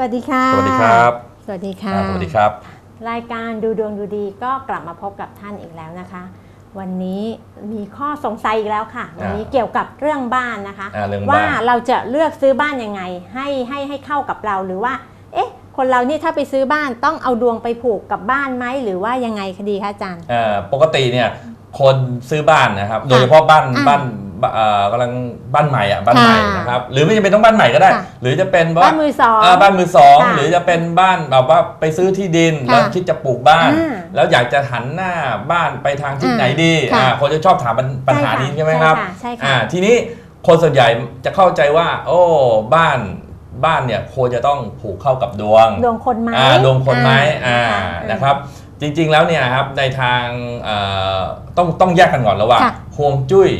วัสดีค่ะ สวัสดีครับ สวัสดีค่ะอ่าสวัสดีครับ รายการดูดวงดูดีก็กลับมาพบกับท่านอีกแล้วนะคะ วันนี้มีข้อสงสัยอีกแล้วค่ะ วันนี้เกี่ยวกับเรื่องบ้านนะคะอ่าเรื่องว่าบ้านเราจะเลือกซื้อบ้านยังไง ให้ให้ให้เข้ากับเราหรือว่า เอ๊ะ คนเรานี่ถ้าไปซื้อบ้านต้องเอาดวงไปผูกกับบ้านไหมหรือว่ายังไงคดีคะอาจารย์เอ่อปกติเนี่ยคนซื้อบ้านนะครับ โดยเฉพาะบ้านอ่าบ้านเอ่อ กำลังบ้านใหม่อะบ้านใหม่ค่ะนะครับหรือไม่จำเป็นต้องบ้านใหม่ก็ได้ค่ะหรือจะเป็นว่าบ้านมือสองาบ้านมือสองค่ะหรือจะเป็นบ้านแบบว่าไปซื้อที่ดินค่ะแล้วคิดจะปลูกบ้านอ่าแล้วอยากจะหันหน้าบ้านไปทางทิศอ่าไหนดีค่ะอ่าคนจะชอบถามปัญปัญหานี้ใช่ไหมครับใช่ค่ะใช่ค่ะอ่าทีนี้คนส่วนใหญ่จะเข้าใจว่า โอ้บ้านบ้านเนี่ยควรจะต้องผูกเข้ากับดวง ดวงคนไหมอ่าดวงคนไหมอ่าอ่านะครับ จริงๆแล้วเนี่ยนะครับในทางเอ่อต้องต้องแยกกันก่อนระหว่างค่ะฮวงจุ้ย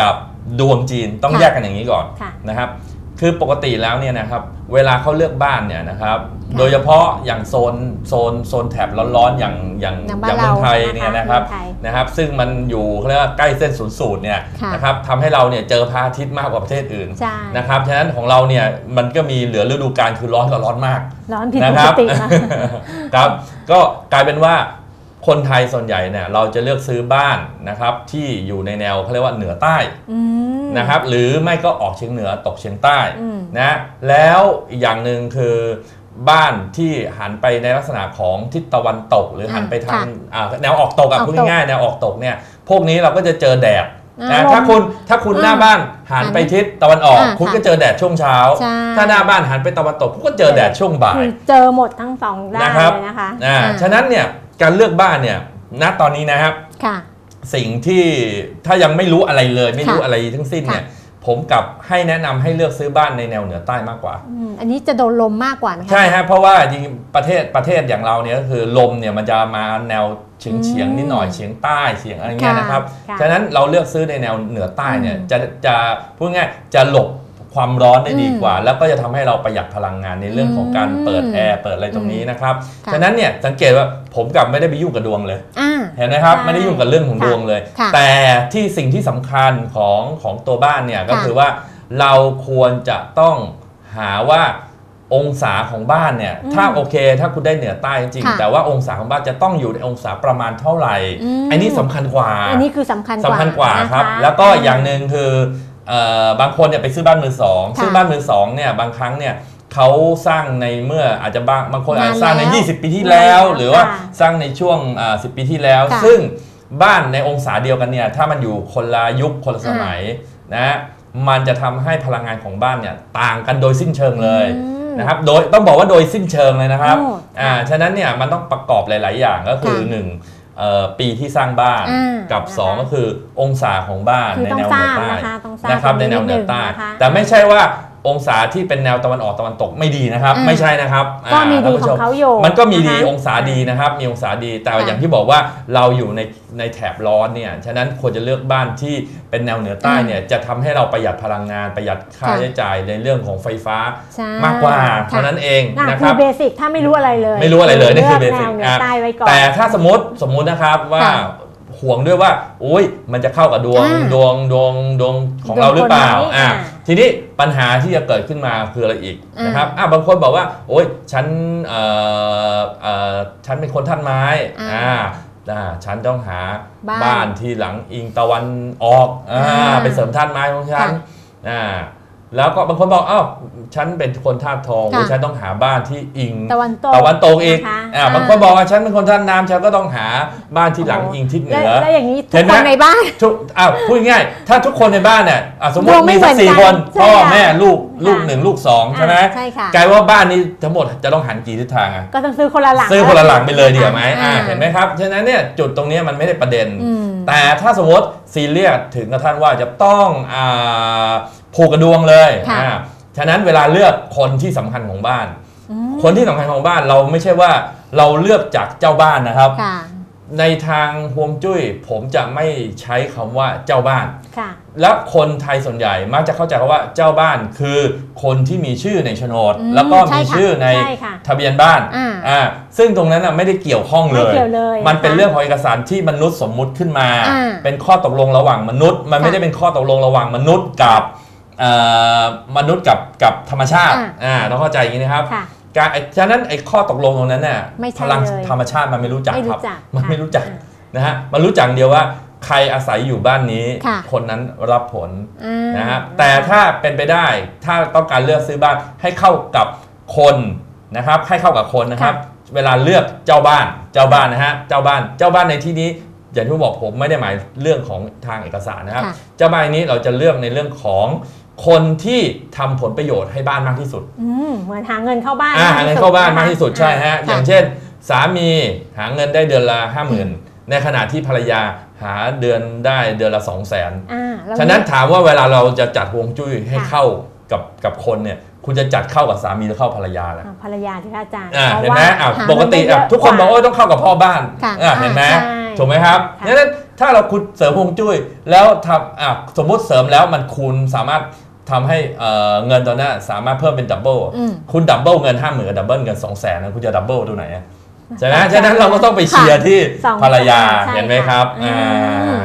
กับดวงจีนต้องค่ะแยกกันอย่างนี้ก่อนค่ะนะครับ คือปกติแล้วเนี่ยนะครับเวลาเขาเลือกบ้านเนี่ยนะครับค่ะโดยเฉพาะอย่างโซนโซนโซนแถบร้อนๆอย่างอย่างอย่างอบ้านย่างเมืองไทยเราเนี่ยนะคะนะครับเมืองไทยนะครับ ซึ่งมันอยู่เขาเรียกว่าใกล้เส้นศูนย์สูตรเนี่ยค่ะ นะครับทำให้เราเนี่ยเจอพระอาทิตย์มากกว่าประเทศอื่นใช่นะครับฉะนั้นของเราเนี่ยมันก็มีเหลือฤดูกาลคือร้อนกับร้อนมาก ร้อนผิดนะปคกรับตินะครับ ก็กลายเป็นว่า คนไทยส่วนใหญ่เนี่ยเราจะเลือกซื้อบ้านนะครับที่อยู่ในแนวเขาเรียกว่าเหนือใต้อืม นะครับหรือไม่ก็ออกเฉียงเหนือตกเฉียงใต้อืม นะแล้วอีกอย่างหนึ่งคือบ้านที่หันไปในลักษณะของทิศตะวันตก หรือหันไปทางค่ะอ่าแนวออกตกอะออกตกพูดง่ายๆแนวออกตกเนี่ยพวกนี้เราก็จะเจอแดดอ่านะลมถ้าคุณถ้าคุณอืมหน้าบ้านหันไปทิศตะวันออก อ่าคุณค่ะก็เจอแดดช่วงเช้า ใช่ ถ้าหน้าบ้านหันไปตะวันตกคุณก็เจอแดดช่วงบ่ายคือเจอหมดทั้งสองด้านนะครับเลยนะคะอ่าอ่า ฉะนั้นเนี่ย การเลือกบ้านเนี่ยณตอนนี้นะครับ ค่ะ สิ่งที่ถ้ายังไม่รู้อะไรเลย ไม่รู้ค่ะอะไรทั้งสิ้นเนี่ยค่ะผมกลับให้แนะนำให้เลือกซื้อบ้านในแนวเหนือใต้มากกว่า อืมอันนี้จะโดนลมมากกว่านะคะ ใช่ฮะเพราะว่าจริงๆประเทศประเทศอย่างเราเนี่ยก็คือลมเนี่ยมันจะมาแนวเฉียงเฉียงอืมนิดหน่อยเฉียงใต้เฉียงอะไรเงี้ยค่ะนะครับค่ะ ฉะนั้นเราเลือกซื้อในแนวเหนือใต้เนี่ยอืมจะจะพูดง่ายจะหลบ ความร้อนได้ดีอืมกว่า แล้วก็จะทำให้เราประหยัดพลังงานในเรื่องของการเปิดอืมแอร์เปิดอะไรตรงนี้นะครับค่ะฉะนั้นเนี่ยสังเกตว่าผมกลับไม่ได้ไปยุ่งกับดวงเลยอ่าเห็นไหมครับใช่ไม่ได้ยุ่งกับเรื่องของค่ะดวงเลยค่ะแต่ที่สิ่งที่สำคัญของของตัวบ้านเนี่ยก็ค่ะคือว่าเราควรจะต้องหาว่าองศาของบ้านเนี่ยอืมถ้าโอเค ถ้าคุณได้เหนือใต้จริงค่ะๆแต่ว่าองศาของบ้านจะต้องอยู่ในองศาประมาณเท่าไหร่อืมอันนี้สำคัญกว่า อันนี้คือสำคัญกว่าสำคัญกว่านะะครับ แล้วก็อย่างหนึ่งคือเอ่อ บางคนเนี่ยไปซื้อบ้านมือสองค่ะซื้อบ้านมือสองเนี่ยบางครั้งเนี่ยเขาสร้างในเมื่ออาจจะบางบางคนอาจจะสร้างในนานแล้ว20 ปีที่แล้วนานแล้วหรือว่าค่ะสร้างในช่วงอ่า10 ปีที่แล้วค่ะซึ่งบ้านในองศาเดียวกันเนี่ยถ้ามันอยู่คนละยุคคนละสมัยนะมันจะทำให้พลังงานของบ้านเนี่ยต่างกันโดยสิ้นเชิงเลยอืมนะครับโดยต้องบอกว่าโดยสิ้นเชิงเลยนะครับโอ้อ่าฉะนั้นเนี่ยมันต้องประกอบหลาย ๆ อย่างก็คือค่ะหนึ่งเอ่อ ปีที่สร้างบ้านอ่ากับนะคะสองก็คือองศาของบ้านคือในต้องแนวทเหนืราอบใต้นะคะต้องทราบนะครับตในรงแนวเหนือใต้ดงนะคะแต่ไม่ใช่ว่า องศาที่เป็นแนวตะวันออกตะวันตกไม่ดีนะครับอืมไม่ใช่นะครับก็มีท่ดีนผู้ขชองเขาอยู่มันก็มีดีนะคะองศาดีนะครับ มีองศาดีแต่ค่ะอย่างที่บอกว่าเราอยู่ในในแถบร้อนเนี่ยฉะนั้นควรจะเลือกบ้านที่เป็นแนวเหนือใต้อืมเนี่ยจะทำให้เราประหยัดพลังงานประหยัดค่าค่ะใช้จ่ายในเรื่องของไฟฟ้าใช่มากกว่าค่ะเท่านั้นเองอะนะคคืรัอบเบสิกถ้าไม่รู้อะไรเลย ไม่รู้อะไรเลยนี่คือเบลืกสิกแนวเหนือใต้ไว้ก่อนแต่ถ้าสมมติสมมุตินะครับว่าค่ะห่วงด้วยว่าอุ้ยมันจะเข้ากับดวงอ่าดวงดวงดวงของดวงเราหรือเปล่าคนไหนอ่าอ่าทีนี้ ปัญหาที่จะเกิดขึ้นมาคืออะไรอีกอ่านนะครับอ่าบางคนบอกว่า โอ้ยฉันเอ่อเอ่อฉันเป็นคนท่านไม้อ่าอ่าอ่าฉันต้องหาบ้านบ้านที่หลังอิงตะวันออกอ่าอ่าไปเสริมท่านไม้ของฉันค่ะอ่า แล้วก็บางคนบอกอ้าวฉันเป็นคนธาตุทองค่ะอุ๊ยฉันต้องหาบ้านที่อิงตะวันตกตะวันตกอีกนะคะอ่าอ่า บางคนบอกว่าฉันเป็นคนท่านน้ำฉันก็ต้องหาบ้านที่หลังโอ้โหอิงทิศเหแล้นืวอ แล้วอย่างนี้ทุเห็กนไหม คนในบ้าน ทุกอ้าวพูดง่ายๆถ้าทุกคนในบ้านเนี่ยอะสมมติดวงไม่มีสักเหมือนสี่กันคนใช่พ่อค่ะแม่ลูกค่ะลูกหนึ่งลูกสองใช่ไหมอ่าใช่ค่ะ กลายว่าบ้านนี้ทั้งหมดจะต้องหันกี่ทิศทางอะก็ต้องซื้อคนละหลัง ซื้อคนละหลังไปเลยดีกว่าไหมอ่า อ่าเห็นไหมครับ ฉะนั้นเนี่ยจุดตรงเนี้ยมันไม่ได้ประเด็น อืมแต่ถ้าสมมติซีเรียสถึงกระทั่งว่าจะต้องอ่า ผูกกระดวงเลยค่ะอ่าฉะนั้นเวลาเลือกคนที่สำคัญของบ้าน อืมคนที่สำคัญของบ้านเราไม่ใช่ว่าเราเลือกจากเจ้าบ้านนะครับ ค่ะ ในทางฮวงจุ้ยผมจะไม่ใช้คำว่าเจ้าบ้าน ค่ะ และคนไทยส่วนใหญ่มักจะเข้าใจว่าเจ้าบ้านคือคนที่มีชื่อในโฉนด อืมแล้วก็ใช่มีค่ะชื่อในใช่ค่ะทะเบียนบ้านอ่าอ่าซึ่งตรงนั้นน่ะไม่ได้เกี่ยวข้องเลไม่ย เกี่ยวเลยมันเป็นนะคะเรื่องของเอกสารที่มนุษย์สมมุติขึ้นมา อ่าเป็นข้อตกลงระหว่างมนุษย์ มันไม่ค่ะ ได้เป็นข้อตกลงระหว่างมนุษย์กับเอ่อ มนุษย์กับกับธรรมชาติอ่าอ่าต้องเข้าใจอย่างนี้นะครับค่ะการไอ้ฉะนั้นไอ้ข้อตกลงตรงนั้นเนี่ยไม่ใช่พลังเลยธรรมชาติมันไม่รู้จักไม่ครู้รับจักมันค่ะไม่รู้จักอ่านะฮะมันรู้จักเดียวว่าใครอาศัยอยู่บ้านนี้ค่ะคนนั้นรับผลอ่านะฮะแต่ถ้าเป็นไปได้ถ้าต้องการเลือกซื้อบ้านให้เข้ากับคนนะครับ ให้เข้ากับคนนะครับ เวลาเลือกเจ้าบ้านเจ้าบ้านนะฮะเจ้าบ้านเจ้าบ้านในที่นี้อย่างที่ผมบอกผมไม่ได้หมายเรื่องของทางเอกสารนะครับค่ะเจ้าบ้านนี้เราจะเลือกในเรื่องของ คนที่ทำผลประโยชน์ให้บ้านมากที่สุดอืมเหมือนหาเงินเข้าบ้านอ่ามกหาที่เงินสุดเข้าบ้านคมากที่สุดใช่ฮะค่อย่างเช่น สามีหาเงินได้เดือนละห้าหมื่นในขณะที่ภรรยาหาเดือนได้เดือนละสองแสนอ่าแล้วฉะนั้นถามว่าเวลาเราจะจัดฮวงจุ้ยให้ค่ะเข้ากับกับคนเนี่ยคุณจะจัดเข้ากับสามีหรือเข้าภรรยาล่ะอ่าภรรยาที่อาจารย์อ่าพราะเห็นไหมว่าอ่าหาปกติเงินได้อะเยะทุกคนบอกว่าโอ้ยต้องเข้ากับพ่อบ้านค่ะอ่าเห็นไหมใช่ถูกไหมครับค่ะงั้นถ้าเราคุณเสริมฮวงจุ้ยแล้วทำอะสมมุติเสริมแล้วมันคูณสามารถ ทำให้เอ่อเงินตอนนั้นสามารถเพิ่มเป็นดับเบิลอืม คุณดับเบิลเงินห้าหมื่นกับดับเบิลเงินสองแสนนะคุณจะดับเบิลตัวไหนอะใช่ไหมค่ะฉะนั้นเราก็ต้องไปเชียร์ที่สองภรรยาใช่เห็นไหมครับอืมอ่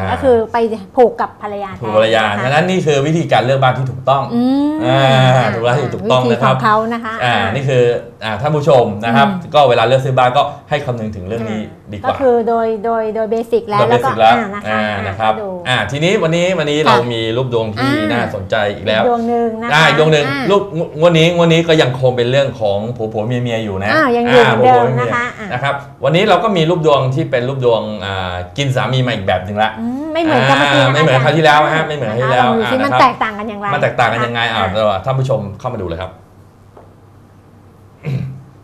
าก็คือไปผูกกับภรรยาแทนถูกภรรยานะคะฉะนั้นนี่คือวิธีการเลือกบ้านที่ถูกต้อง อืมอ่าถูกแล้วถูกต้องวิธีนะครับของเขานะคะอ่า นี่คือ อ่าท่านผู้ชมนะครับอืมก็เวลาเลือกซื้อบ้านก็ให้คำนึงถึงเรื่องนี้ดีกก็ว่า คือโดยโดยโดยเบสิกแล้วโดยเบแล้วก็สิกแล้วอ่านะคะอ่าอ่านะครับให้ดู อ่าทีนี้วันนี้วันนี้ค่ะเรามีรูปดวงที่อ่า น่าสนใจอีกแล้วดวงหนึ่งนะคะอ่าอีกดวงหนึ่งอ่ารูปงวดนี้งวดนี้ก็ยังคงเป็นเรื่องของผัวผัวเมียเมียอยู่นะอ่ายังอยู่เหมือนเดิมผัวผัวนะคะอ่านะครับ วันนี้เราก็มีรูปดวงที่เป็นรูปดวงอ่ากินสามีมาอีกแบบหนึ่งละ อืมไม่เหมือนกับเมื่อกี้อ่านะไม่เหมือนจคราวที่แล้วนะฮะไม่เหมือนคราวที่แล้วะคะลองดูซิอ่ามันนะครับ แตกต่างกันอย่างไรมันแตกต่างกันยังไงอ่าอ่าเดี๋ยวท่านผู้ชมเข้ามาดูเลยครับ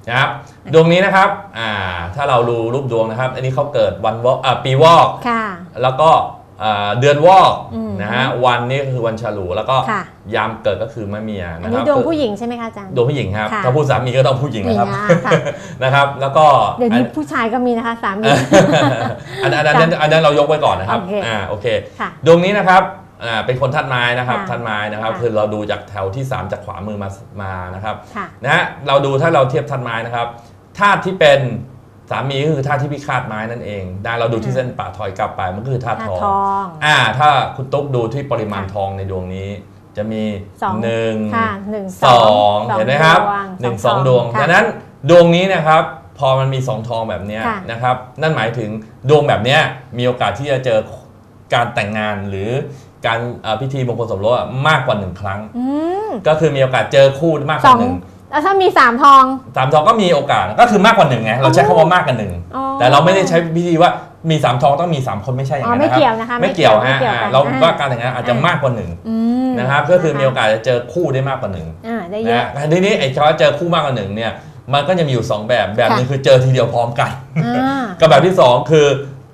นะครับดวงนี้นะครับอ่าถ้าเราดูรูปดวงนะครับ อันนี้เขาเกิดวันวอกอ่าปีวอกค่ะ แล้วก็อ่าเดือนวอกอืม นะฮะวันนี้ก็คือวันฉลูแล้วก็ค่ะ ยามเกิดก็คือมะเมียอันนะคนี้รับดวงผู้หญิงใช่ไหมคะอาจารย์ ดวงผู้หญิงครับค่ะ ถ้าพูดสามีก็ต้องผู้หญิงนะครับอ่าค่ะ นะครับ แล้วก็เดี๋ยวนี้ผู้ชายก็มีนะคะสามี อันอันอันนั้นอันนั้นเรายกไว้ก่อนนะครับโอเค อ่าโอเค ค่ะ ดวงนี้นะครับ อ่าเป็นคนธาตุไม้นะครับค่ะธาตุไม้นะครับ ค่ะคือเราดูจากแถวที่ 3 จากขวามือมามานะครับค่ะ นะฮะเราดูถ้าเราเทียบธาตุไม้นะครับธาตุที่เป็นสามีก็คือธาตุที่พิฆาตไม้นั่นเองได้เราดูที่เส้นปะถอยกลับไปมันก็คือธาตุหน้าทอง ทอง อ่าถ้าคุณตุ๊กดูที่ปริมาณค่ะทองในดวงนี้ จะมีสองหนึ่งค่ะหนึ่งสองสองเห็นไหมครับดวงหนึ่งสสอองงดดววงงค่ะดังนั้นดวงนี้นะครับ พอมันมีสองทองแบบเนี้ยค่ะนะครับ นั่นหมายถึงดวงแบบเนี้ยมีโอกาสที่จะเจอการแต่งงานหรือ การเอ่อพิธีมงคลสมรสอะมากกว่าหนึ่งครั้ง อืมก็คือมีโอกาสเจอคู่มากกสอว่างหนึ่งแล้วถ้ามีสามทอง สามทองก็มีโอกาสก็คือมากกว่าหนึ่งไงเราใช้คำว่ามากกว่าหนึ่งอ๋อแต่เราไม่ได้ใช้พิธีว่ามีสามทองต้องมีสามคนไม่ใช่อย่างนั้นอ๋อไม่นะครับเกี่ยวนะคะไม่เกี่ยวไม่ฮะเกี่ยวอ่ากันเราอ่า ว่าการแต่งงานอาจจะมากกว่าหนึ่งอืมนะครับ ก็คือมีโอกาสจะเจอคู่ได้มากกว่าหนึ่ง อ่าได้เยนะอะ ฮะทีนี้ไอ้คำว่าเจอคู่มากกว่าหนึ่งเนี่ยมันก็จะมีอยู่ 2 แบบแบบหนึงค่ะ คือเจอทีเดียวพร้อมกัน อ่า กับแบบที่ 2 คือ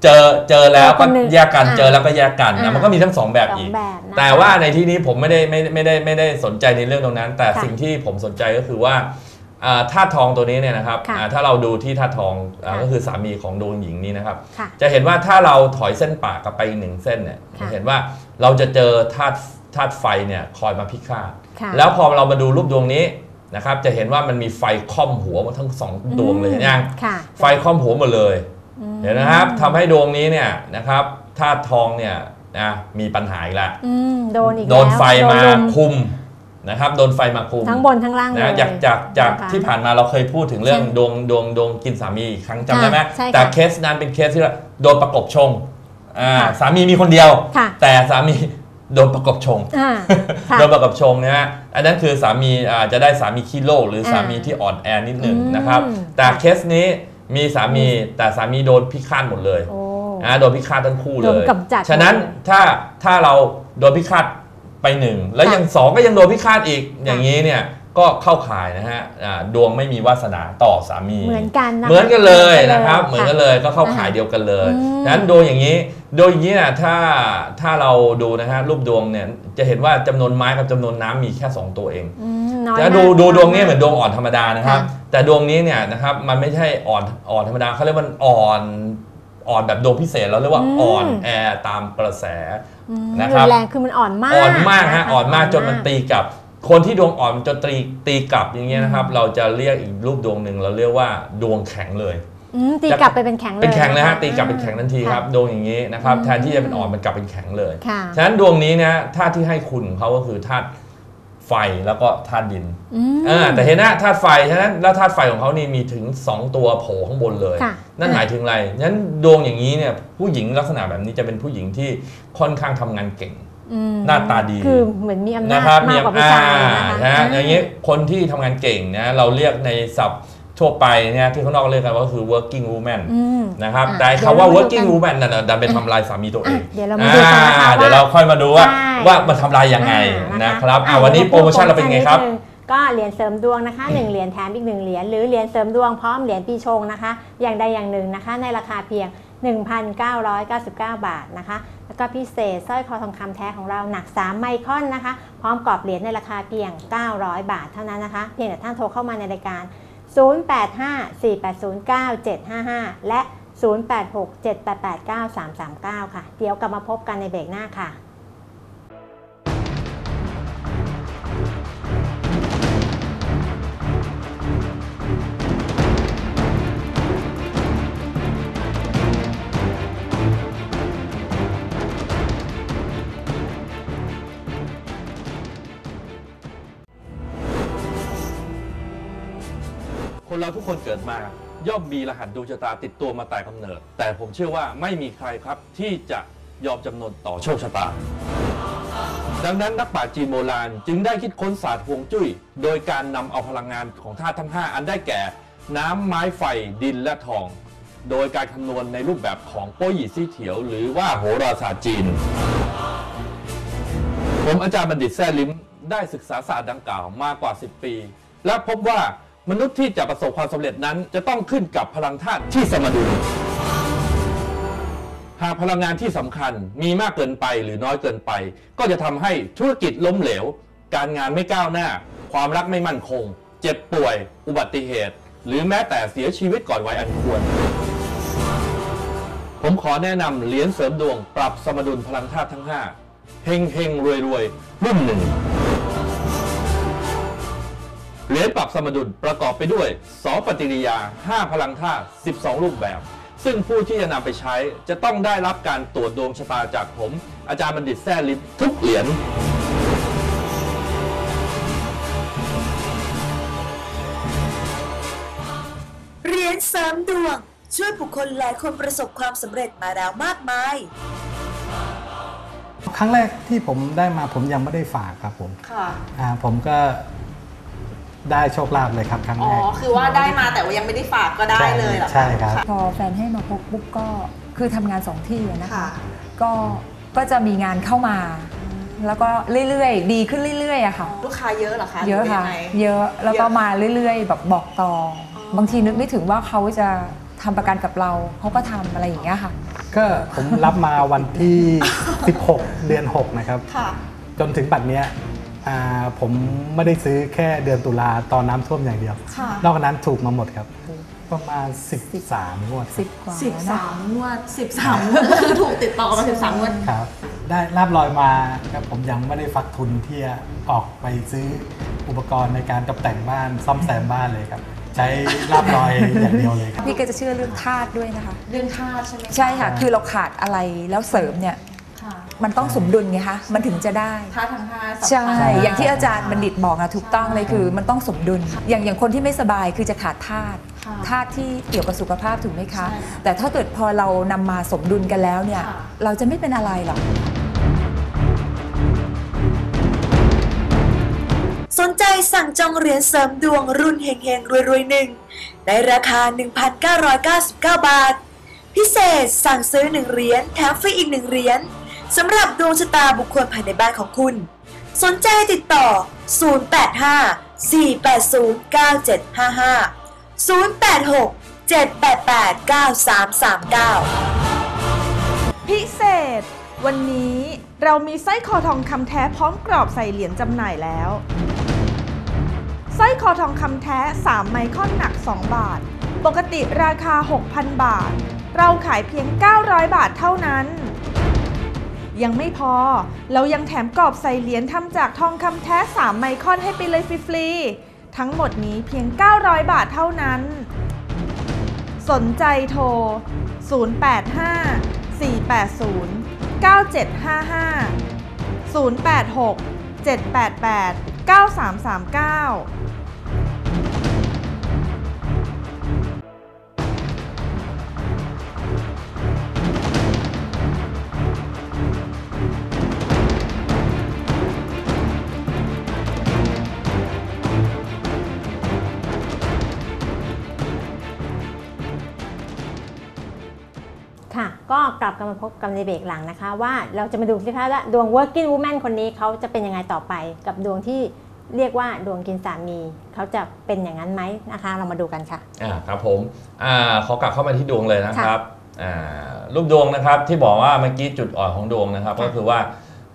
เจอเจอแล้วเจอคก็นหนึ่งแยกกันอ่าเจอแล้วก็แยกกันอ่านะมันก็มีทั้ง2แบบสองอีก แบบนะคะแต่ว่าในที่นี้ผมไม่ได้ไม่ไม่ได้ไม่ได้สนใจในเรื่องตรงนั้น แต่ค่ะสิ่งที่ผมสนใจก็คือว่าอ่าธาตุทองตัวนี้เนี่ยนะครับค่ะอ่าถ้าเราดูที่ธาตุทองอ่าค่ะ ก็คือสามีของดวงหญิงนี้นะครับ ค่ะ จะเห็นว่าถ้าเราถอยเส้นปากกลับไปอีกหนึ่งเส้นเนี่ยค่ะจะเห็นว่าเราจะเจอธาตุธาตุไฟเนี่ยคอยมาพิฆาตค่ะแล้วพอเรามาดูรูปดวงนี้นะครับ จะเห็นว่ามันมีไฟค่อมหัวทั้งสองดวงเลยเห็นยังค่ะ ไฟค่อมหัวหมดเลย อืมเห็นนะครับทำให้ดวงนี้เนี่ยนะครับธาตุทองเนี่ยนะมีปัญหาอีกแล้วอืมโดนอีกโดนแล้วไฟมาโดนลคุมนะครับโดนไฟมาคุมทั้งบนทั้งล่างเลยนะจากจากจากนะคะที่ผ่านมาเราเคยพูดถึงเรื่องเช่นดวงดวงดวงกินสามีอีกครั้งจำได้ไหมอ่าใช่ค่ะแต่เคสนั้นเป็นเคสที่ว่าโดนประกบชงอ่าค่ะสามีมีคนเดียวค่ะแต่สามีโดนประกบชงอ่าค่ะโดนประกับชงนะฮะอันนั้นคือสามีอาจจะได้สามีขี้โลกหรือสามีที่อ่อนแอนิดหนึ่งอืมนะครับ แต่เคสนี้ มีสามีแต่สามีโดนพิฆาตหมดเลยโอ้นะโดนพิฆาตทั้งคู่เลโดนยกำจัดฉะนั้นหมดเลยถ้าถ้าเราโดนพิฆาตไปหนึ่งแล้วค่ะยังสองก็ยังโดนพิฆาตอีกอย่างนี้เนี่ย ก็เข้าข่ายนะฮะอ่าดวงไม่มีวาสนาต่อสามี เหมือนกันนะคะเหมือนกันเลยหมือนะครับ เหมือนกันเลยก็เข้าข่ายอ่าเดียวกันเลยอืมฉะนั้นโดยอย่างนี้โดยอย่างนี้นะถ้าถ้าเราดูนะฮะรูปดวงเนี่ยจะเห็นว่าจำนวนไม้กับจำนวนน้ำมีแค่2ตัวเอง อืมน้อยจะมากดูดูดวงนี้ยเหมือนดวงอ่อนธรรมดานะครับ ค่ะแต่ดวงนี้เนี่ยนะครับมันไม่ใช่อ่อนอ่อนธรรมดาเขาเรียกว่าอ่อนอ่อนแบบดวงพิเศษเราเรียกว่าอ่อนแอตามกระแส อืมนะครับ รุนแรงคือมันอ่อนมากอ่อนมากฮะคอ่อนมากจนมันตีกลับ คนที่ดวงอ่อนจนตีตีกลับอย่างเงี้ยนะครับ เราจะเรียกอีกรูปดวงหนึ่งเราเรียกว่าดวงแข็งเลย อืมตีกลับไปเป็นแข็งเลยเป็นแข็งเลยฮะคตีกลับเป็นแข็งทันทีครับดวงอย่างนี้นะครับอืมแทนที่จะเป็นอ่อนมันกลับเป็นแข็งเลย ค่ะฉะนั้นดวงนี้นะธาตุที่ให้คุณของเขาก็คือธาตุไฟไฟแล้วก็ธาตุดินอืม อ่าแต่เห็นนะธาตุไฟฉะนั้นแล้วธาตุไฟของเขานี่มีถึง 2 ตัวโผล่ข้างบนเลย ค่ะ นั่นหมายถึงอะไรงั้นดวงอย่างนี้เนี่ยผู้หญิงลักษณะแบบนี้จะเป็นผู้หญิงที่ค่อนข้างทำงานเก่งอืม หน้าตาดีคือเหมือนมีอำนานะจครับมากกว่าผู้ชายนะคะนะฮะอย่างนี้คนที่ทำงานเก่งนะเราเรียกในศัพท์ทั่วไปเนี่ยที่ข้างนอกเรียกกันว่าคือ working woman อืมนะครับอะแต่เดี๋ยวคำว่าเรามาดู working กัน woman นั่นนะดันเป็นทำลายสามีตัวเองอะเดี๋ยวเรามาดูกันนะคะอ่าว่าเดี๋ยวเราค่อยมาดูว่าใช่ว่ามันทำลายยังไงอ่านะครับอ่อ่าวันนี้โปรโมชั่นเราเป็นไงครับดนึก็เหรียญเสริมดวงนะคะหนึ่งเหรียญแถมอีกหนึ่งเหรียญหรือเหรียญเสริมดวงพร้อมเหรียญปีชงนะคะ อย่างใดอย่างหนึ่งนะคะ ในราคาเพียง 1,999 บาทนะคะ แล้วก็พิเศษสร้อยคอทองคำแท้ของเราหนัก 3 ไมครอนนะคะ พร้อมกรอบเหรียญในราคาเพียง 900 บาทเท่านั้นนะคะ เพียงแต่ท่านโทรเข้ามาในรายการ 0854809755 และ 0867889339 ค่ะ เดี๋ยวกลับมาพบกันในเบรกหน้าค่ะ คนเราทุกคนเกิดมา ย่อมมีรหัสดวงชะตาติดตัวมาแต่กำเนิด แต่ผมเชื่อว่าไม่มีใครครับที่จะยอมจำนนต่อโชคชะตา ดังนั้นนักปราชญ์จีนโบราณจึงได้คิดค้นศาสตร์ฮวงจุ้ย โดยการนำเอาพลังงานของธาตุทั้ง 5 อันได้แก่ น้ำไม้ไฟดินและทอง โดยการคำนวณในรูปแบบของโป้หยี่ซี่เถียว หรือว่าโหราศาสตร์จีน ผมอาจารย์บัณฑิตแซ่ลิมได้ศึกษาศาสตร์ดังกล่าวมากกว่า 10 ปี และพบว่า มนุษย์ที่จะประสบความสำเร็จนั้น จะต้องขึ้นกับพลังธาตุที่สมดุล หากพลังงานที่สำคัญมีมากเกินไปหรือน้อยเกินไป ก็จะทำให้ธุรกิจล้มเหลว การงานไม่ก้าวหน้า ความรักไม่มั่นคง เจ็บป่วย อุบัติเหตุ หรือแม้แต่เสียชีวิตก่อนวัยอันควร ผมขอแนะนำเหรียญเสริมดวงปรับสมดุลพลังธาตุทั้ง 5 เฮงเฮงรวยรวยรุ่นหนึ่ง เหรียญปรับสมดุลประกอบไปด้วย 2 ปฏิกิริยา 5 พลังธาตุ 12 รูปแบบ ซึ่งผู้ที่จะนำไปใช้จะต้องได้รับการตรวจดวงชะตาจากผม อาจารย์บัณฑิตแซ่ลิปทุกเหรียญเหรียญเสริมดวง ช่วยบุคคลหลายคนประสบความสำเร็จมาแล้วมากมาย ครั้งแรกที่ผมได้มาผมยังไม่ได้ฝากครับผมค่ะ อ่าผมก็ ได้โชคลาภเลยครับครั้งอ๋อแรกคือว่าได้มาแต่ว่ายังไม่ได้ฝากก็ได้เลยเหรอคะใช่ครับะ พอแฟนให้มาพบปุ๊บก็คือทำงานสองที่อะนะคะ ค่ะ ก็ก็จะมีงานเข้ามา แล้วก็เรื่อยๆ ดีขึ้นเรื่อยๆอะค่ะ ลูกค้าเยอะเหรอคะเยอะค่ะหรืยังไง เยอะแล้วก็เยอะมาเรื่อยๆ แบบบอกต่อออบางทีนึกไม่ถึงว่าเขาจะทำประกันกับเราเขาก็ทำอะไรอย่างเงี้ยค่ะ ก็ผมรับมาวันที่ 16 เดือน 6 นะครับ ค่ะ จนถึงบัดเนี้ยอ่า ผมไม่ได้ซื้อแค่เดือนตุลาตอนน้ำท่วมอย่างเดียวค่ะนอกจากนั้นถูกมาหมดครับ ประมาณ 13งวดครับ10กว่าสิบนะสามงวดสิบสามงวดก็คือถูกติดต่อกันมาสิบสามงวดครับได้ลาบลอยมาครับผมยังไม่ได้ฟักทุนที่จะออกไปซื้ออุปกรณ์ในการตกแต่งบ้านซ่อมแซมบ้านเลยครับใช้ลาบลอยอย่างเดียวเลยครับพี่ก็จะเชื่อเรื่องธาตุด้วยนะคะ เรื่องค่าใช่ไหมใช่ค่ะ คือเราขาดอะไรแล้วเสริมเนี่ยค่ะ มันต้องสมดุลไงคะมันถึงจะได้ค่าทั้งห้าสำคัญใช่อย่างที่อาจารย์บัณฑิตบอกนะถูกต้องเลยคือมันต้องสมดุล อย่างอย่างคนที่ไม่สบายคือจะขาดธาตุค่ะธาตุที่เกี่ยวกับสุขภาพถูกไหมคะ ใช่ แต่ถ้าเกิดพอเรานำมาสมดุลกันแล้วเนี่ยค่ะเราจะไม่เป็นอะไรหรอก สนใจสั่งจองเหรียญเสริมดวงรุ่นเฮงเฮงรวยรวยหนึ่งในราคา 1,999 บาท พิเศษสั่งซื้อ 1 เหรียญแถมฟรีอีก 1 เหรียญ สำหรับดวงชะตาบุคคลภายในบ้านของคุณ สนใจติดต่อ 085 480 9755 086 788 9339 พิเศษ วันนี้เรามีสร้อยคอทองคำแท้พร้อมกรอบใส่เหรียญจำหน่ายแล้วสร้อยคอทองคำแท้ 3 ไมคอนหนัก 2 บาท ปกติราคา 6,000 บาท เราขายเพียง 900 บาทเท่านั้น ยังไม่พอ เรายังแถมกรอบใส่เหรียญทำจากทองคำแท้ 3 ไมครอนให้ไปเลยฟรีๆ ทั้งหมดนี้เพียง 900 บาทเท่านั้น สนใจโทร 085 480 9755 086 788 9339 ค่ะ ก็กลับกันมาพบกันในเบรกหลังนะคะ ว่าเราจะมาดูสิคะว่าดวง working woman คนนี้เขาจะเป็นยังไงต่อไป กับดวงที่เรียกว่าดวงกินสามี เขาจะเป็นอย่างนั้นไหมนะคะ เรามาดูกันค่ะอ่าครับผมอ่าขอกลับเข้ามาที่ดวงเลยนะครับอ่ารูปดวงนะครับที่บอกว่าเมื่อกี้จุดอ่อนของดวงนะครับ ก็คือว่า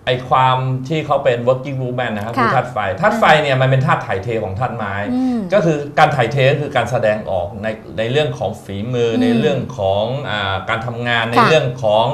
ไอความที่เขาเป็น working woman นะครับคือค่ะธาตุไฟธาตุไฟเนี่ยมันเป็นธาตุถ่ายเทของธาตุไม้อืมก็คือการถ่ายเทก็คือการแสดงออกในในเรื่องของฝีมืออมในเรื่องของอาการทำงานในค่ะเรื่องของ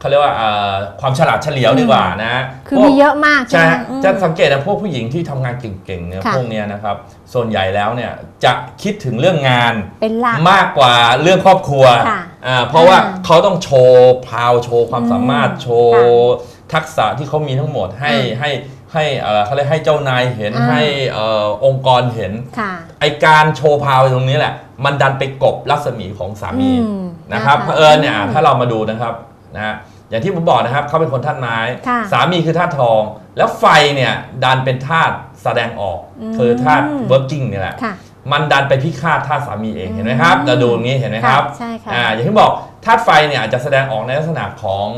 เขาเรียกว่าอ่าความฉลาดเฉลียวดีกว่านะ คือพวกมีเยอะมากใช่ไหมฮะอืมจะสังเกตนะพวกผู้หญิงที่ทำงานเก่งๆเนี่ยค่ะพวกเนี้ยนะครับ ส่วนใหญ่แล้วเนี่ยจะคิดถึงเรื่องงานเป็นหลักมากกว่าเรื่องครอบครัวค่ะอ่าเพราะว่าอ่าเขาต้องโชว์พราวโชว์ความอืมสามารถโชว์ ทักษะที่เขามีทั้งหมดให้อืมให้ให้เอ่อเขาเรียกให้เจ้านายเห็นอ่าให้เอ่อองค์กรเห็นค่ะไอการโชว์พาวตรงนี้แหละ มันดันไปกบรัศมีของสามีอืมนะครับนะคะเผอิญเนี่ยอืมถ้าเรามาดูนะครับนะฮะอย่างที่ผมบอกนะครับเขาเป็นคนธาตุไม้ค่ะสามีคือธาตุทอง แล้วไฟเนี่ยดันเป็นธาตุแสดงออกอืมคือธาตุ working เนี่ยแหละค่ะมันดันไปพิฆาตธาตุสามีเองเห็นไหมครับอืมเราดูตรงนี้เห็นไหมครับค่ะใช่ค่ะอ่าอย่างที่บอก ธาตุไฟเนี่ยอาจจะแสดงออกในลักษณะของ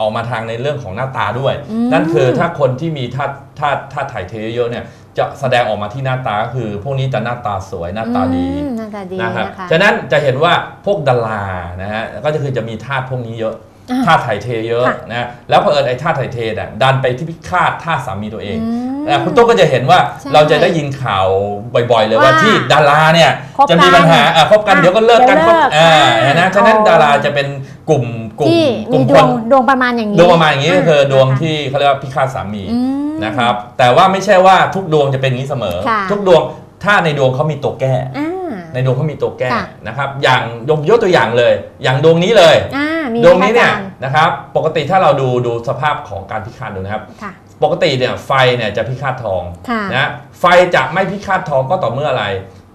ออกมาทางในเรื่องของหน้าตาด้วยอืมนั่นคือถ้าคนที่มีธาตุธาตุธาตุถ่ายเทเยอะๆเนี่ยจะแสดงออกมาที่หน้าตาก็คือ พวกนี้จะหน้าตาสวยหน้าตาดีอืมหน้าตาดีนะครับนะคะฉะนั้นจะเห็นว่าพวกดารานะฮะก็จะคือจะมีธาตุพวกนี้เยอะ อ่าธาตุถ่ายเทเยอะค่ะนะแล้วเผอิญไอ้ธาตุถ่ายเทเนี่ยดันไปที่พิฆาตธาตุสามีตัวเองอืมอะคุณโต้งก็จะเห็นว่าใช่เราจะได้ยินข่าวบ่อย ๆ เลยว่าว่าที่ดาราเนี่ยคบจะมีปัญหาอะคบกันอะเดี๋ยวก็เลิกกันเดี๋คยวบเลิกอ่าอ่านะฉะนั้นอ๋อดาราจะเป็นกลุ่มกลุ่มที่กลุ่มีมดควงนดวงประมาณอย่างนี้ดวงประมาณอย่างนี้ก็คือดวงนะคะที่เขาเรียกว่าพิฆาตสามีอืมนะครับแต่ว่าไม่ใช่ว่าทุกดวงจะเป็นอย่างนี้เสมอค่ะทุกดวงถ้าในดวงเขามีตัวแก้อ่า ในดวงเขามีตัวแก้ค่ะ นะครับอย่างยกยกตัวอย่างเลย อย่างดวงนี้เลย อ่ามีดวงนี้ไหมเนี่ยคะอาจารนะครับปกติถ้าเราดูดูสภาพของการพิฆาตดูนะครับ ค่ะ ปกติเนี่ยไฟเนี่ยจะพิฆาตทองค่ะนะไฟจะไม่พิฆาตทองก็ต่อเมื่ออะไร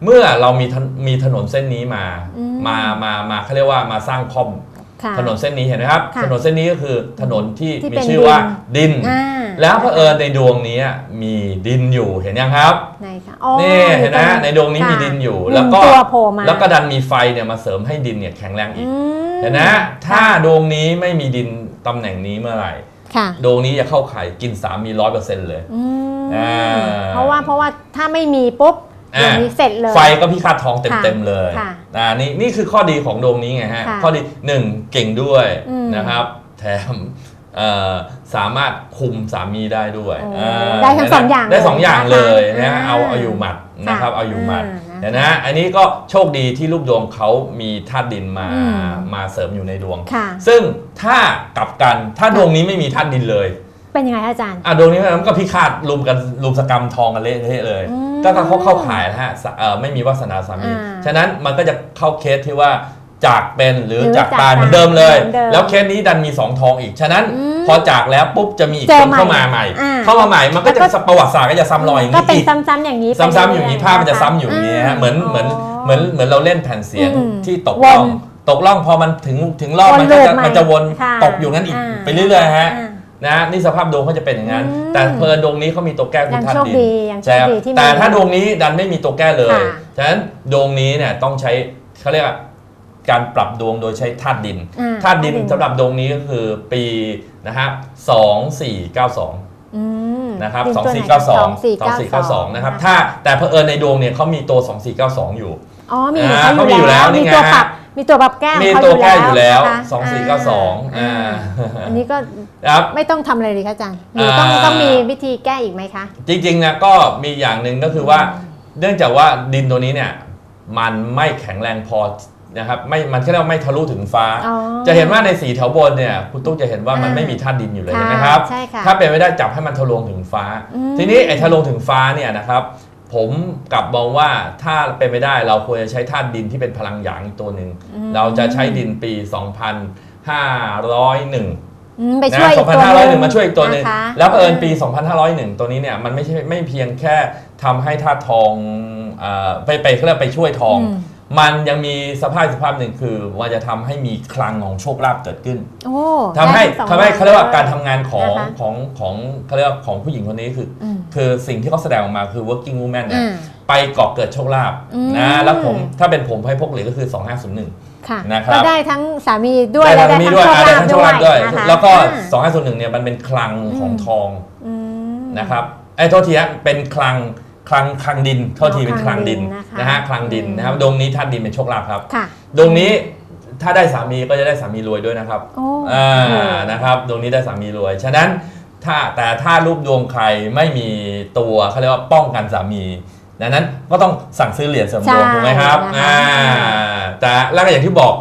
เมื่อเรามีถนมีถนนเส้นนี้มาอืมมามามาเขาเรียกว่ามาสร้างคอมค่ะ ถนนเส้นนี้เห็นไหมครับค่ะถนนเส้นนี้ก็คือถนนที่ที่มีเป็นชื่อว่าดินอ่าแล้วเผอิญในดวงนี้มีดินอยู่เห็นยังครับไหนคะอ๋อนี่เห็นไหมตรงในดวงนี้ค่ะมีดินอยู่หแล้วนึ่งก็ตัวโผล่มาแล้วก็ดันมีไฟเนี่ยมาเสริมให้ดินเนี่ยแข็งแรงอีกอืมเห็นนะถ้าดวงนี้ไม่มีดินตำแหน่งนี้เมื่อไหร่ค่ะดวงนี้จะเข้าไข่กินสามีร้อยเปอร์เซ็นต์เลยอืมอ่าเพราะว่าเพราะว่าถ้าไม่มีปุ๊บ ดวงนี้เสร็จเลย ไฟก็พิฆาตทองเต็มๆเลยค่ะอ่านี่นี่คือข้อดีของดวงนี้ไงฮะ ค่ะข้อดีหนึ่งเก่งด้วยอืม นะครับ แถมเอ่อสามารถคุมสามีได้ด้วยโอ้อ่าได้ทั้งสองอย่างได้สองอย่างเลยนะคะนะอ่าเอาเอาอยู่หมัดนะครับค่ะเอาอยู่หมัดอ่าเห็นนะอันนี้ก็โชคดีที่ลูกดวงเขามีธาตุดินมาอืม มาเสริมอยู่ในดวง ค่ะ ซึ่งถ้ากลับกันถ้าดวงนี้ไม่มีธาตุดินเลย เป็นยังไงคะอาจารย์อะดวงนี้มันก็พิฆาตรุมกันรุมสกรรมทองกันเละเทะเลยอืมก็เขาเข้าขายนะฮะสะเอ่อไม่มีวาสนาสามี อ่าฉะนั้นมันก็จะเข้าเคสที่ว่าจากเป็นหรือหรือจากจากตายตายเหมือนเดิมเลย เหมือนเดิมแล้วเคสนี้ดันมีสองทองอีก ฉะนั้นอืมพอจากแล้วปุ๊บจะมีอีกเจอคนเข้าใหม่มาใหม่ อ่า เข้ามาใหม่มันก็แล้วจะก็ประวัติศาสตร์ก็จะซ้ำรอยอย่างก็นี้เป็นอีก ซ้ำๆอย่างนี้ซ้ำๆอยู่อย่างนี้ภาพมันจะซ้ำอยู่อย่างนี้ฮะเหมือนเหมือนเหมือนเหมือนเราเล่นแผ่นเสียงอืมที่ตกวนล่องตกล่องพอมันถึงถึงรอบวนมันก็จะลูปใหม่มันจะวนค่ะตกอยู่งั้นอีกอ่าไปเรื่อยๆฮะอ่า นะนี่สภาพดวงเขาจะเป็นอย่างนั้นอืมแต่เพลินดวงนี้เขามีตัวแก้คืยัองธาตุโชคดินดียังโชใช่คครับดีที่มีแต่ถ้าดวงนี้ดันไม่มีตัวแก้เลยค่ะฉะนั้นดวงนี้เนี่ยต้องใช้เขาเรียกว่าการปรับดวงโดยใช้ธาตุดินอ่ธาตุดินสำหรับดวงนี้ก็คือปีนะฮะสองสี่เก้าสองอืมนะครับดินสองตัวไหสี่นเก้าสองสี่สองสี่เก้าสองนะครับะถ้าแต่เพอเอิญในดวงเนี่ยเขามีตัวสองสี่เก้าสองอยู่อ๋อมีอ่าเขาเขามีอยู่แล้วนี่มีไงตัวปรับ มีตัวปรับแก้มีของเขาตัวแก้อยู่แล้ว นะคะสองสี่เก้าสองอ่าอันนี้ก็ครับ ไม่ต้องทำอะไรเลยคะอาจารย์หรือต้องอ่า ต้องมีวิธีแก้อีกไหมคะ จริงๆนะก็มีอย่างหนึ่งก็คือว่า เนื่องจากว่าดินตัวนี้เนี่ยมันไม่แข็งแรงพอนะครับไม่มันแค่ว่าไม่ทะลุถึงฟ้า อ๋อจะเห็นว่าในสีแถวบนเนี่ยคุณตุ๊กจะเห็นว่ามันอ่าไม่มีธาตุดินอยู่เลยค่ะเห็นไหมครับ ใช่ค่ะถ้าเป็นไม่ได้จับให้มันทะลวงถึงฟ้า อืม ทีนี้ไอ้ทะลวงถึงฟ้าเนี่ยนะครับ ผมกลับมองว่าถ้าเป็นไม่ได้เราควรจะใช้ธาตุดินที่เป็นพลังหยางอีกตัวหนึ่งอืม เราจะใช้ดินปี 2501 อืมไปนะช่วยอีกตัวหนึ่ง2,501 มาช่วยอีกตัวหนึ่งนะคะ แล้วเผอิญปี 2,501 ตัวนี้เนี่ยมันไม่ใช่ไม่เพียงแค่ทำให้ธาตุทองเอ่อไปไปเขาเรียกไปช่วยทอง อืม มันยังมีสภาพสภาพหนึ่งคือมันจะทำให้มีคลังของโชคลาภเกิดขึ้นโอ้ทำให้ได้ทั้งสองทำให้เขาเรียกว่าลการทำงานของนะคะของของเขาเรียกว่าของผู้หญิงคนนี้คืออมคือสิ่งที่เขาแสดงออกมาคือ working woman เนี่ยอ่าไปก่อเกิดโชคลาภอืม นะแล้วผมถ้าเป็นผมให้พกเหรียญก็คือ 2501 ค่ะนะครับ ก็ได้ทั้งสามีด้วยได้และทั้งได้มีทั้งด้วยโชคอ่าได้ลาภทั้งโชคด้วลายภด้วยนะคะแล้วก็ อ่า 2501เนี่ยมันเป็นคลังของอืม ทอง อืม นะครับไอ้โทษทีฮะเป็นคลัง คลังคลังดินโทษทีอ๋อเป็นคลังดินคลังดินนะคะนะฮะคลังดินอืมนะครับดวงนี้ธาตุดินเป็นโชคลาภครับค่ะดวงนี้ถ้าได้สามีก็จะได้สามีรวยด้วยนะครับโอ้อ่าโหนะครับดวงนี้ได้สามีรวย ฉะนั้นถ้าแต่ถ้ารูปดวงใครไม่มีตัวเขาเรียกว่าป้องกันสามีดังนั้นก็ต้องสั่งซื้อเหรียญเสริมดวงใช่ถูกไหมครับนะคะอ่าแต่แล้วก็อย่างที่บอก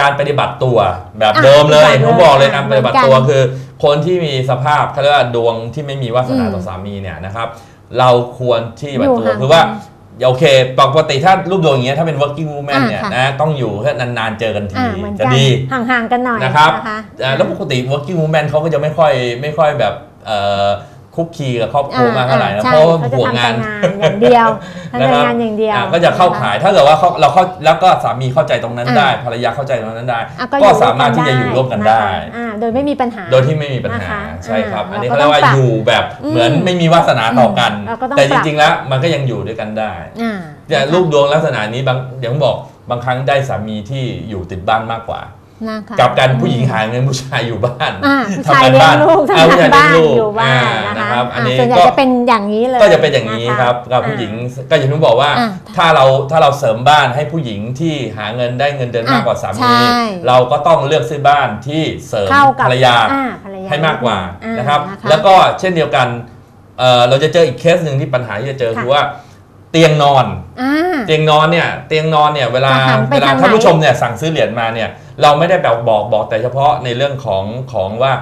การปฏิบัติตัวแบบอะเดิมเลยแบบเดิมผมบอกเลยอะการเหปมือนฏิบัติกันตัวคือ คนที่มีสภาพเขาเรียกว่าดวงที่ไม่มีวาสนาอืมต่อสามีเนี่ยนะครับ เราควรที่ปฏิบัติตัวอยู่ห่างคือว่าโอเคปกติถ้ารูปดวงอย่างเงี้ยถ้าเป็น working woman อะเนี่ยค่ะนะต้องอยู่แค่นานๆเจอกันทีอ่าเหมือนจะกันดีห่างๆกันหน่อยนะครับนะคะอ่าแล้วปกติ working woman เขาก็จะไม่ค่อยไม่ค่อยแบบเอ่อ คุกคีกับครอบครัวมากเท่าไหร่นะใช่เพราะว่าเขาจะห่วงทำงานแต่งานอย่างเดียวทำแต่นะครับงานอย่างเดียวอ่าก็จะเข้านะคะขายถ้าเกิดว่าเขาเราเข้าแล้วก็สามีเข้าใจตรงนั้นอ่าได้ ภรรยาเข้าใจตรงนั้นได้อะก็อยู่สามารถที่จะอยู่ร่วมกันได้ะคะอ่าโดยไม่มีปัญหา โดยที่ไม่มีปัญหานะคะใช่ครับอ่าอันนี้เราเขาก็เรียกว่าต้องปรับอยู่แบบเหมือนอืมไม่มีวาสนาต่อกันเราก็ต้องแต่ปจรับริงๆแล้วมันก็ยังอยู่ด้วยกันได้อ่าเนี่ยรูปดวงลักษณะนี้บางอย่างที่บอกบางครั้งได้สามีที่อยู่ติดบ้านมากกว่า นะคะกับการผู้หญิงหาเงินผู้ชายอยู่บ้านอ่าผู้ชายทำงานเลี้ยบ้างนลูกอ่าทำผู้งาชายนเลี้ยบ้างงลูกอยู่บ้านอ่านะนะคะครับ อันอ่านี้ส่วนใหญ่ก็จะเป็นอย่างนี้เลย ก็จะเป็นอย่างนี้ะะครับกับผู้หญิงก็อย่างที่บอกว่าอ่า ถ้าเราถ้าเราเสริมบ้านให้ผู้หญิงที่หาเงินได้เงินเดือนมากกว่าสาใช่มีเราก็ต้องเลือกซื้อบ้านที่เสริมเข้ากับภรรยาอ่ภรรยาให้มากกว่าอ่านะครับนะคะแล้วก็เช่นเดียวกันเอ่อเราจะเจออีกเคสหนึ่งที่ปัญหาที่จะเจอค่ะคือว่า เตียงนอน อ่า เตียงนอนเนี่ยเตียงนอนเนี่ยเวลาจะหันไปเวลาทางไหน ท่านผู้ชมเนี่ยสั่งซื้อเหรียญมาเนี่ยเราไม่ได้แบบบอกบอกแต่เฉพาะในเรื่องของของว่า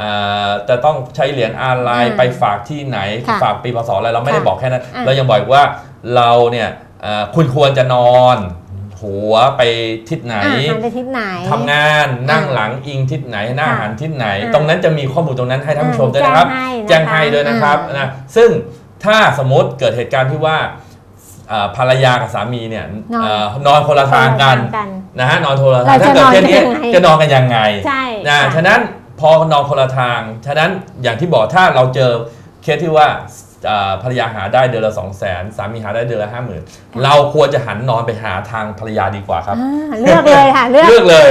อ่าจะต้องใช้เหรียญอะไรอ่าไปฝากที่ไหนค่ะฝากปีพศอะไรเราไม่ได้ค่ะบอกแค่นั้น อ่าเรายังบอกอีกว่าเราเนี่ยเอ่อคุณควรจะนอน หัวไปทิศไหนอ่าหันไปทิศไหน ทำงานนั่งหลังอิงทิศไหนหน้าค่ะหันทิศไหน อ่าตรงนั้นจะมีข้อมูลตรงนั้นให้ท่านผู้ชมอ่าด้วยนะครับ แจ้งให้นะคะแจ้งให้ด้วยนะครับอ่านนะซึ่งถ้าสมมติเกิดเหตุการณ์ที่ว่า อ่าภรรยากับสามีเนี่ยนอน เอ่อนอนคนละทางกันคนละทางกันนะฮะนอนคนละทางเราจะถ้าเกิดเช่นนี้นอนกันยังไงจะนอนกันยังไงใช่นะค่ะ ฉะนั้นพอนอนคนละทางฉะนั้นอย่างที่บอกถ้าเราเจอเคสที่ว่าอ่าภรรยาหาได้เดือนละสองแสนสามีหาได้เดือนละห้าหมื่นเราควรจะหันนอนไปหาทางภรรยาดีกว่าครับ อ่าเลือกเลยค่ะ เลือก เลือกเลย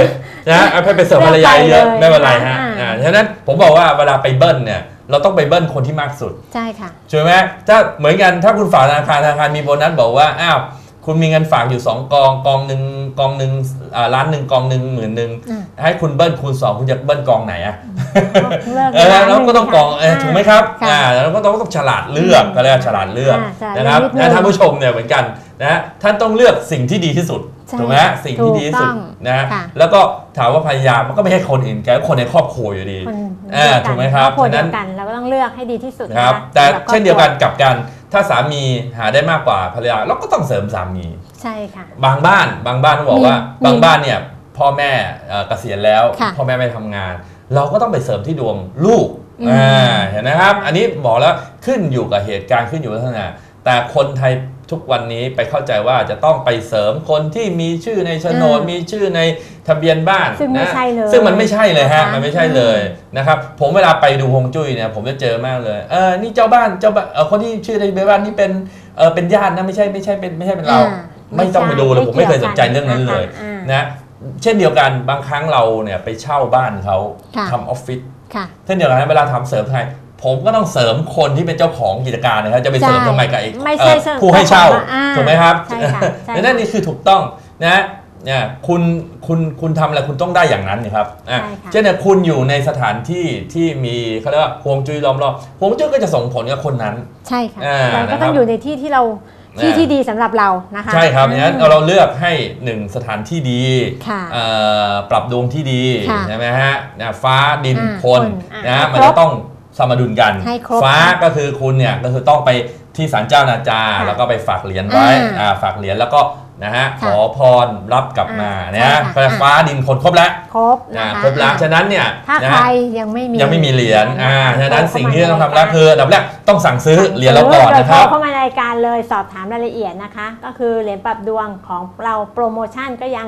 นะเอาไปไปเสริมภรรยาเยอะเลือกไปเลยไม่เป็นไรฮะอ่าอ่า ฉะนั้นผมบอกว่าเวลาไปเบิ้ลเนี่ย เราต้องไปเบิ้ลคนที่มากสุด ใช่ค่ะ ใช่ไหมถ้าเหมือนกันถ้าคุณฝากธนาคารธนาคารมีโบนัสบอกว่า อ้าว คุณมีเงินฝากอยู่ 2 กองกองหนึ่งกองหนึ่งอ่าล้านหนึ่งกองหนึ่งหมื่นหนึ่งอืมให้คุณเบิ้ลคูณ 2 คุณจะเบิ้ลกองไหนอะเลือกเออแล้วก็ต้องกองเออถูกไหมครับค่ะอ่าแล้วก็ต้องต้องฉลาดเลือกก็เรียกว่าฉลาดเลือกอ่าฉลาดนะครับเลือกนิดนึงนะท่านผู้ชมเนี่ยเหมือนกันนะท่านต้องเลือกสิ่งที่ดีที่สุดใช่ถูกไหมสิ่งที่ดีที่สุดถูกต้องนะค่ะแล้วก็ถามว่าภรรยามันก็ไม่ใช่คนอื่นแกก็คนในครอบครัวอยู่ดีคนอ่าถูกไหมครับครอบครัวฉะเดีนั้ยวนกันเราก็ต้องเลือกให้ดีที่สุดครับนะคะแต่สำหรับครอบครัวเช่นเดียวกันกลับกัน ถ้าสามีหาได้มากกว่าภรรยาเราก็ต้องเสริมสามี ใช่ค่ะ บางบ้านบางบ้านต้องบอกว่ามีบางบ้านเนี่ยพ่อแม่เอ่อเกษียณแล้ว ค่ะพ่อแม่ไม่ทำงาน เราก็ต้องไปเสริมที่ดวงลูกอืม อ่าเห็นนะครับ อันนี้บอกแล้วขึ้นอยู่กับเหตุการณ์ขึ้นอยู่กับลักษณะแต่คนไทย ทุกวันนี้ไปเข้าใจว่าจะต้องไปเสริมคนที่มีชื่อในโฉนดอืมมีชื่อในทะเบียนบ้านซึ่งไม่นะใช่เลยซึ่งมันไม่ใช่เลยฮะนะคะ มันไม่ใช่เลยนะครับ ผมเวลาไปดูฮวงจุ้ยเนี่ยผมจะเจอมากเลยเออนี่เจ้าบ้านเจ้าบ้านเออคนที่ชื่อในทะเบียนบ้านนี่เป็นเออเป็นญาตินะไม่ใช่ไม่ใช่เป็นไม่ใช่เป็นเรา อ่าไม่ต้องไปดูเลยผมไม่เคยสนใจกี่วเรื่องนั้นเลย อ่า นะเช่นเดียวกันบางครั้งเราเนี่ยไปเช่าบ้านเขาค่ะ ทำออฟฟิศค่ะ เช่นเดียวกันนะเวลาทำเสริมไทย ผมก็ต้องเสริมคนที่เป็นเจ้าของกิจการนะครับจะไปเสริมใช่ทำไมกับไอ้ไม่ใช่เอ่อเสริมผู้ให้เช่าเจ้าของอ่าถูกไหมครับใช่ค่ะใช่ค่ะดังนั้นนี่คือถูกต้องนะเนี่ยคุณคุณคุณทำอะไรคุณต้องได้อย่างนั้นนี่ครับอะใช่ค่ะเช่นเนี่ยคุณอยู่ในสถานที่ที่มีเขาเรียกว่าฮวงจุ้ยล้อมรอบฮวงจุ้ยก็จะส่งผลกับคนนั้น ใช่ค่ะอ่าเราก็นะครับต้องอยู่ในที่ที่เราที่อ่าที่ดีสำหรับเรานะคะใช่ครับอืมงั้นเราเลือกให้หนึ่งสถานที่ดีค่ะเอ่อปรับดวงที่ดีค่ะใช่ไหมฮะนะฟ้าดินอ่าคนคนอะนะให้มันครบจะต้อง สมดุลกันให้ครบฟ้าก็คือคุณเนี่ยก็คือต้องไปที่ศาลเจ้านาจาค่ะแล้วก็ไปฝากเหรียญไว้อ่าอ่าฝากเหรียญแล้วก็นะฮะขค่ะอพรรับกลับมาอ่านะใช่ฮะค่ะฟ้าดินคนครบแล้วครบอ่านะคะครบแล้วอะฉะนั้นเนี่ยถ้านะใครฮะยังไม่มียังไม่มีเหรียญอ่าฉะนั้นโทรเข้าสิ่งมาที่ต้องทำในแล้วรายการคืออันดับแรกต้องสั่งซื้อเหรียญเราก่อนนะครับโทรเข้ามาในรายการเลยสอบถามรายละเอียดนะคะ ก็คือเหรียญปรับดวงของเราโปรโมชั่นก็ยัง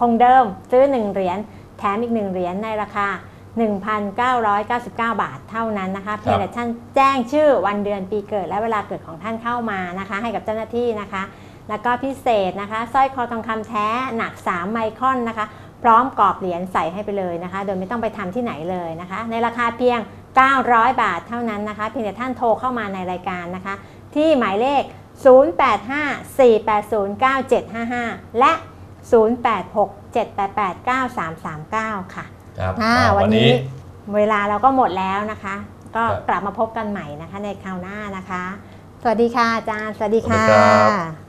คงเดิมซื้อ 1 เหรียญแถมอีก 1 เหรียญในราคา 1,999 บาทเท่านั้นนะคะเพียงแต่ท่านแจ้งชื่อวันเดือนปีเกิดและเวลาเกิดของท่านเข้ามานะคะ ให้กับเจ้าหน้าที่นะคะ แล้วก็พิเศษนะคะสร้อยคอทองคำแท้หนัก 3 ไมครอนนะคะ พร้อมกรอบเหรียญใส่ให้ไปเลยนะคะ โดยไม่ต้องไปทำที่ไหนเลยนะคะ ในราคาเพียง 900 บาทเท่านั้นนะคะเพียงแต่ท่านโทรเข้ามาในรายการนะคะ ที่หมายเลข 0854809755 และ 0867889339 ค่ะ ครับอ่าอ่าวัวันนนี้นี้เวลาเราก็หมดแล้วนะคะ ก็ครับกลับมาพบกันใหม่นะคะในคราวหน้านะคะ สวัสดีค่ะอาจารย์ สวัสดีสวัสค่ดีครับะ